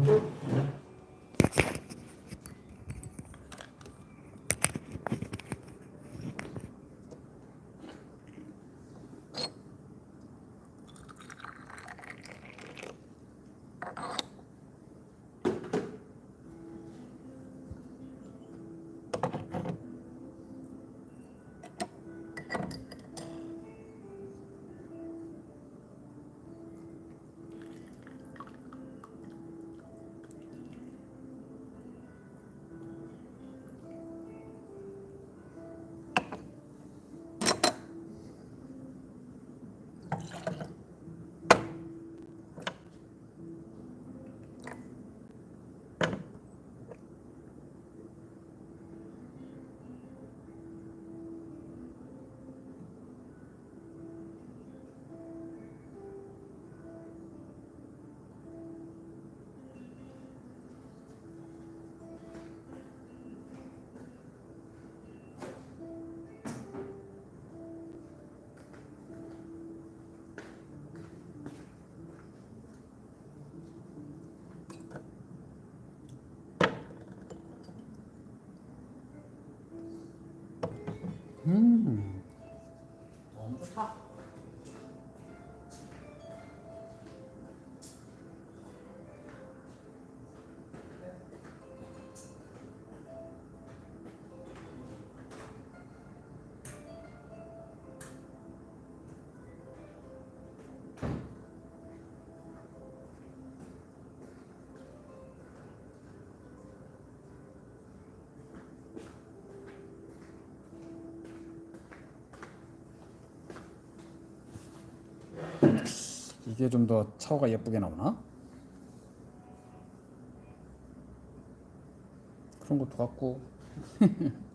Oh. 음. 이게 좀 더 차오가 예쁘게 나오나? 그런 것도 같고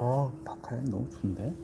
아 바카야 너무 좋은데?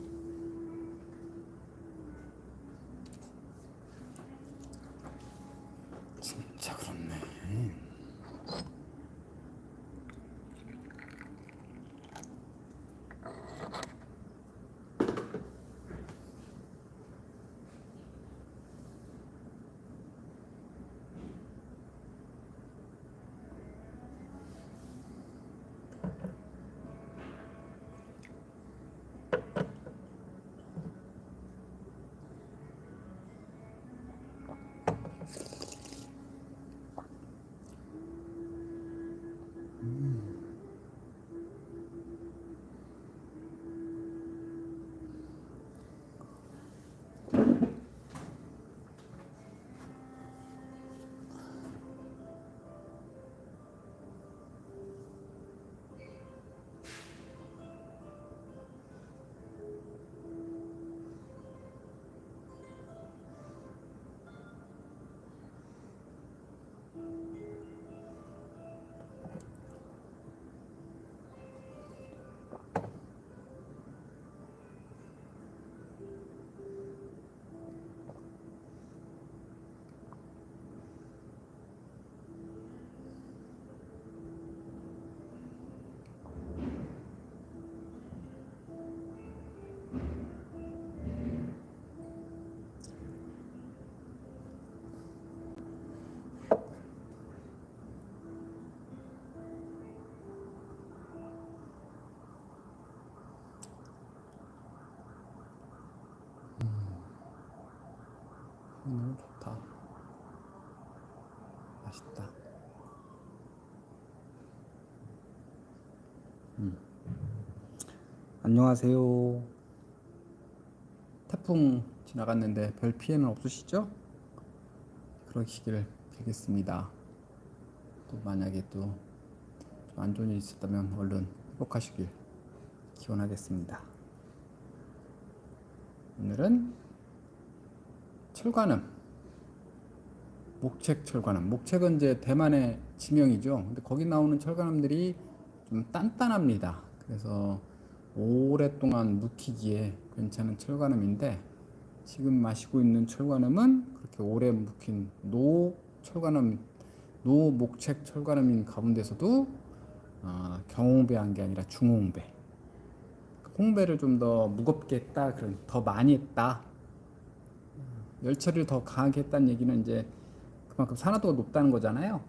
너무 좋다. 맛있다. 음. 안녕하세요. 태풍 지나갔는데 별 피해는 없으시죠? 그러시기를 빌겠습니다. 또 만약에 또 안 좋은 일 있었다면 얼른 회복하시길 기원하겠습니다. 오늘은 철관음. 목책 철관음. 목책은 이제 대만의 지명이죠. 근데 거기 나오는 철관음들이 좀 단단합니다. 그래서 오랫동안 묵히기에 괜찮은 철관음인데 지금 마시고 있는 철관음은 그렇게 오래 묵힌 노 철관음 노 목책 철관음인 가운데서도 어, 경홍배한 게 아니라 중홍배. 홍배를 좀 더 무겁게 했다 그런 더 많이 했다 열처리를 더 강하게 했다는 얘기는 이제 그만큼 산화도가 높다는 거잖아요.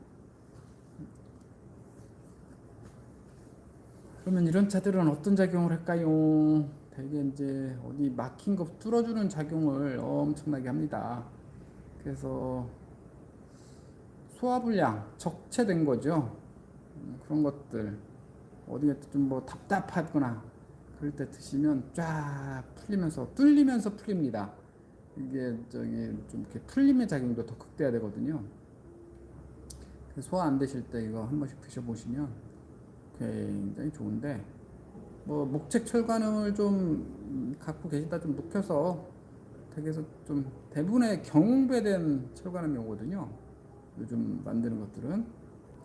그러면 이런 차들은 어떤 작용을 할까요? 대개 이제 어디 막힌 거 뚫어주는 작용을 엄청나게 합니다. 그래서 소화불량, 적체된 거죠. 음, 그런 것들 어디가 좀뭐 답답하거나 그럴 때 드시면 쫙 풀리면서 뚫리면서 풀립니다. 이게 저기 좀 이렇게 풀림의 작용도 더 극대화되거든요. 소화 안 되실 때 이거 한 번씩 드셔보시면 굉장히 좋은데 뭐 목책 철관음을 좀 갖고 계시다 좀 묵혀서 댁에서 좀 대부분의 경홍배된 철관음이 오거든요. 요즘 만드는 것들은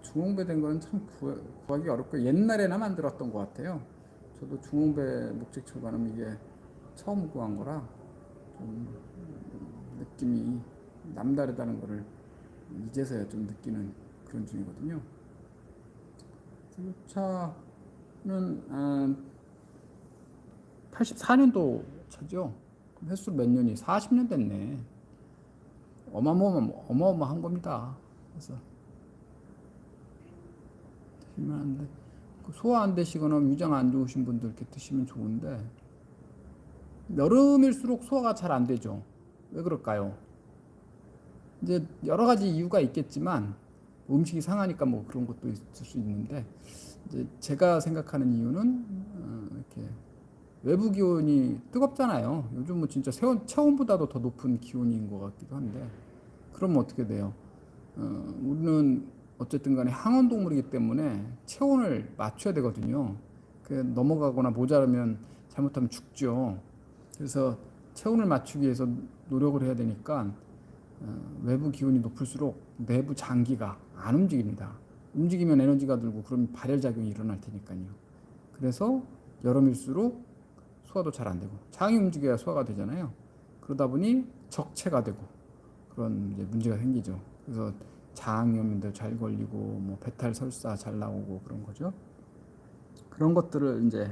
중홍배된 거는 참 구하- 구하기 어렵고 옛날에나 만들었던 것 같아요. 저도 중홍배 목책 철관음 이게 처음 구한 거라 좀 느낌이 남다르다는 거를 이제서야 좀 느끼는 그런 중이거든요. 이 차는 아, 84년도 차죠. 그럼 횟수 몇 년이 40년 됐네. 어마어마 어마어마한 겁니다. 그래서 드시면 안 돼. 그 소화 안 되시거나 위장 안 좋으신 분들 이렇게 드시면 좋은데 여름일수록 소화가 잘 안 되죠. 왜 그럴까요? 이제 여러 가지 이유가 있겠지만 음식이 상하니까 뭐 그런 것도 있을 수 있는데 이제 제가 생각하는 이유는 어, 이렇게 외부 기온이 뜨겁잖아요. 요즘 뭐 진짜 세원, 체온보다도 더 높은 기온인 것 같기도 한데 그러면 어떻게 돼요? 어, 우리는 어쨌든 간에 항원 동물이기 때문에 체온을 맞춰야 되거든요. 그 넘어가거나 모자라면 잘못하면 죽죠. 그래서 체온을 맞추기 위해서 노력을 해야 되니까 어, 외부 기온이 높을수록 내부 장기가 안 움직입니다. 움직이면 에너지가 들고 그러면 발열 작용이 일어날 테니까요. 그래서 여름일수록 소화도 잘 안 되고 장이 움직여야 소화가 되잖아요. 그러다 보니 적체가 되고 그런 문제가 생기죠. 그래서 장염도 잘 걸리고 뭐 배탈 설사 잘 나오고 그런 거죠. 그런 것들을 이제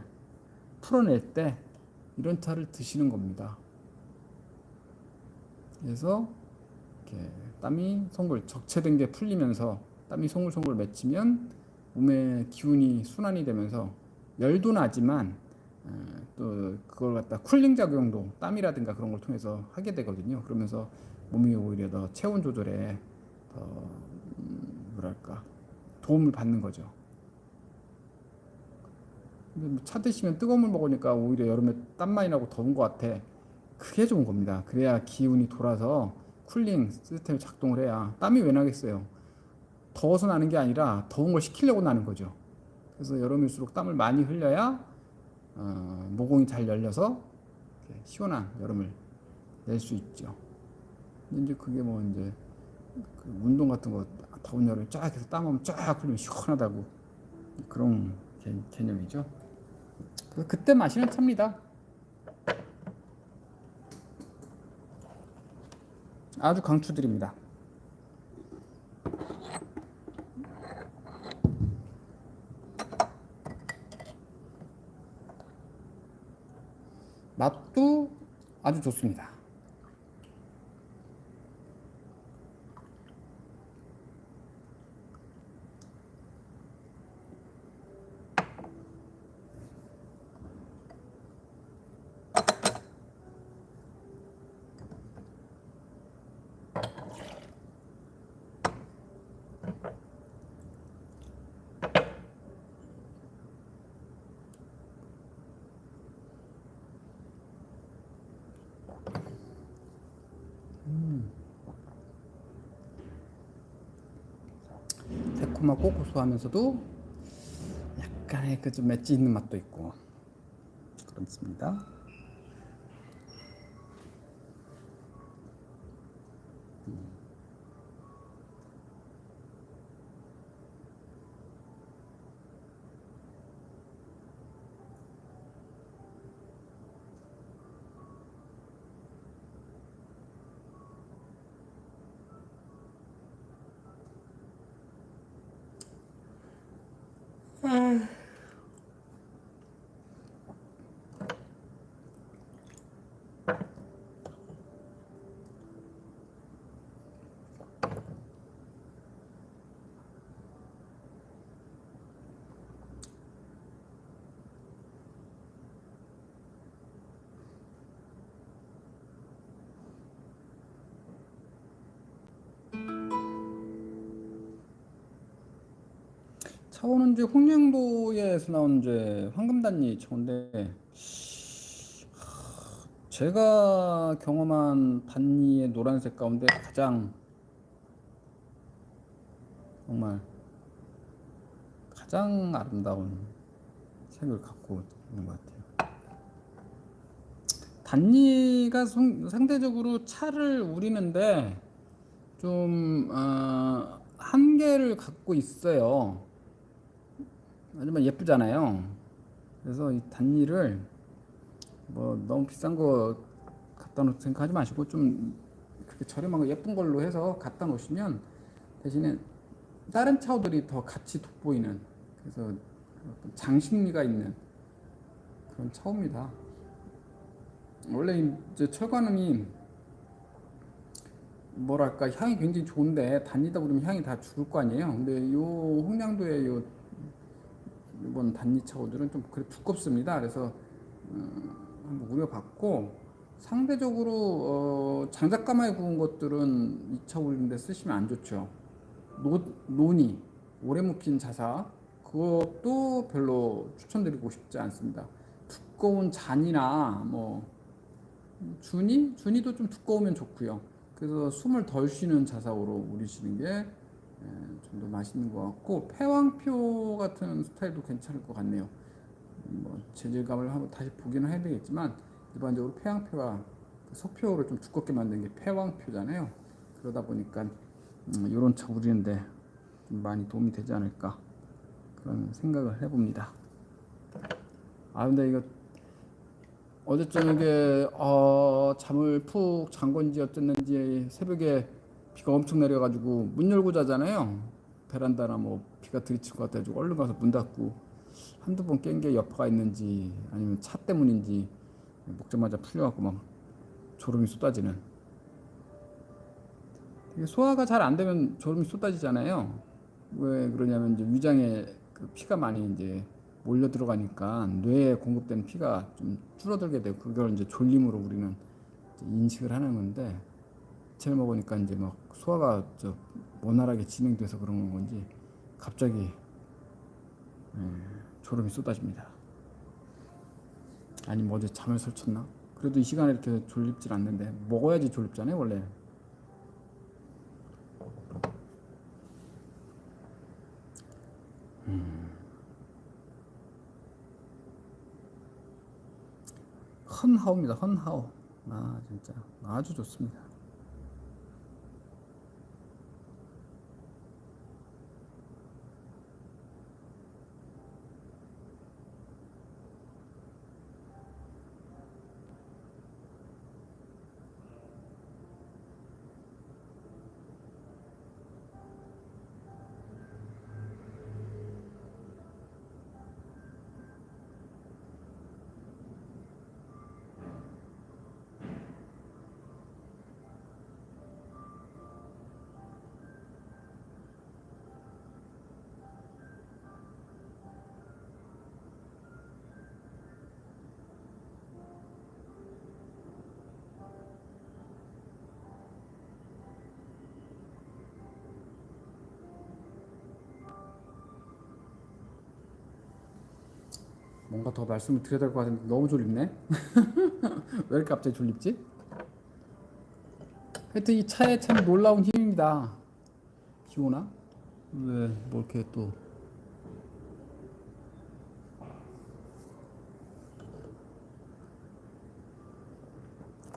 풀어낼 때 이런 차를 드시는 겁니다. 그래서 땀이 송골 적체된 게 풀리면서 땀이 송골송골 맺히면 몸의 기운이 순환이 되면서 열도 나지만 어, 또 그걸 갖다 쿨링 작용도 땀이라든가 그런 걸 통해서 하게 되거든요. 그러면서 몸이 오히려 더 체온 조절에 더 음, 뭐랄까 도움을 받는 거죠. 근데 뭐차 드시면 뜨거운 물 먹으니까 오히려 여름에 땀 많이 나고 더운 것 같아. 그게 좋은 겁니다. 그래야 기운이 돌아서 쿨링 시스템이 작동을 해야 땀이 왜 나겠어요? 더워서 나는 게 아니라 더운 걸 식히려고 나는 거죠. 그래서 여름일수록 땀을 많이 흘려야 어, 모공이 잘 열려서 시원한 여름을 낼 수 있죠. 이제 그게 뭐 이제 그 운동 같은 거 더운 여름에 쫙 해서 땀 하면 쫙 흘리면 시원하다고 그런 개, 개념이죠. 그때 마시는 차입니다. 아주 강추드립니다. 맛도 아주 좋습니다. 새콤하고 고소하면서도 약간의 그좀 맷지 있는 맛도 있고 그렇습니다. 嗯。 차오는 이제 홍량도에서 나온 이제 황금단리 차인데 제가 경험한 단리의 노란색 가운데 가장 정말 가장 아름다운 색을 갖고 있는 것 같아요. 단리가 성- 상대적으로 차를 우리는데 좀 어, 한계를 갖고 있어요. 하지만 예쁘잖아요. 그래서 이 단리를 뭐 너무 비싼 거 갖다 놓을 생각하지 마시고 좀 그렇게 저렴한 거 예쁜 걸로 해서 갖다 놓으시면 대신에 다른 차우들이 더 같이 돋보이는 그래서 장식미가 있는 그런 차우입니다. 원래 이제 철관음이 뭐랄까 향이 굉장히 좋은데 단리다 보면 향이 다 죽을 거 아니에요. 근데 요 홍량도의 요 이번 단리차우들은 좀 그래 두껍습니다. 그래서 어, 한번 우려봤고 상대적으로 어, 장작가마에 구운 것들은 2차 우리는데 쓰시면 안 좋죠. 노, 논이 오래 묵힌 자사 그것도 별로 추천드리고 싶지 않습니다. 두꺼운 잔이나 뭐 준이 준이도 좀 두꺼우면 좋고요. 그래서 숨을 덜 쉬는 자사로 우리시는 게 좀 더 맛있는 것 같고 패왕표 같은 스타일도 괜찮을 것 같네요. 뭐 재질감을 한번 다시 보기는 해야 되겠지만 일반적으로 패왕표가 그 석표를 좀 두껍게 만든 게 패왕표잖아요. 그러다 보니까 음, 이런 차 우리는데 좀 많이 도움이 되지 않을까 그런 생각을 해봅니다. 아 근데 이거 어제 저녁에 어, 잠을 푹 잔 건지 어쨌는지 새벽에 비가 엄청 내려가지고 문 열고 자잖아요. 베란다나 뭐 비가 들이칠 것 같아가지고 얼른 가서 문 닫고 한두 번 깬 게 여파가 있는지 아니면 차 때문인지 먹자마자 풀려갖고 막 졸음이 쏟아지는. 소화가 잘 안 되면 졸음이 쏟아지잖아요. 왜 그러냐면 이제 위장에 그 피가 많이 이제 몰려 들어가니까 뇌에 공급되는 피가 좀 줄어들게 되고 그걸 이제 졸림으로 우리는 인식을 하는 건데 제를 먹으니까 이제 막 소화가 저 원활하게 진행돼서 그런 건지 갑자기 예, 졸음이 쏟아집니다. 아니 뭐 어제 잠을 설쳤나? 그래도 이 시간에 이렇게 졸립질 않는데 먹어야지 졸립잖아요 원래. 헌하우입니다. 헌하우. 아 진짜 아주 좋습니다. 뭔가 더 말씀을 드려야 될 것 같은데 너무 졸립네. 왜 이렇게 갑자기 졸립지? 하여튼 이 차에 참 놀라운 힘입니다. 비 오나? 왜, 뭐 이렇게 또.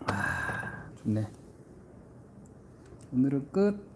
아, 좋네. 오늘은 끝.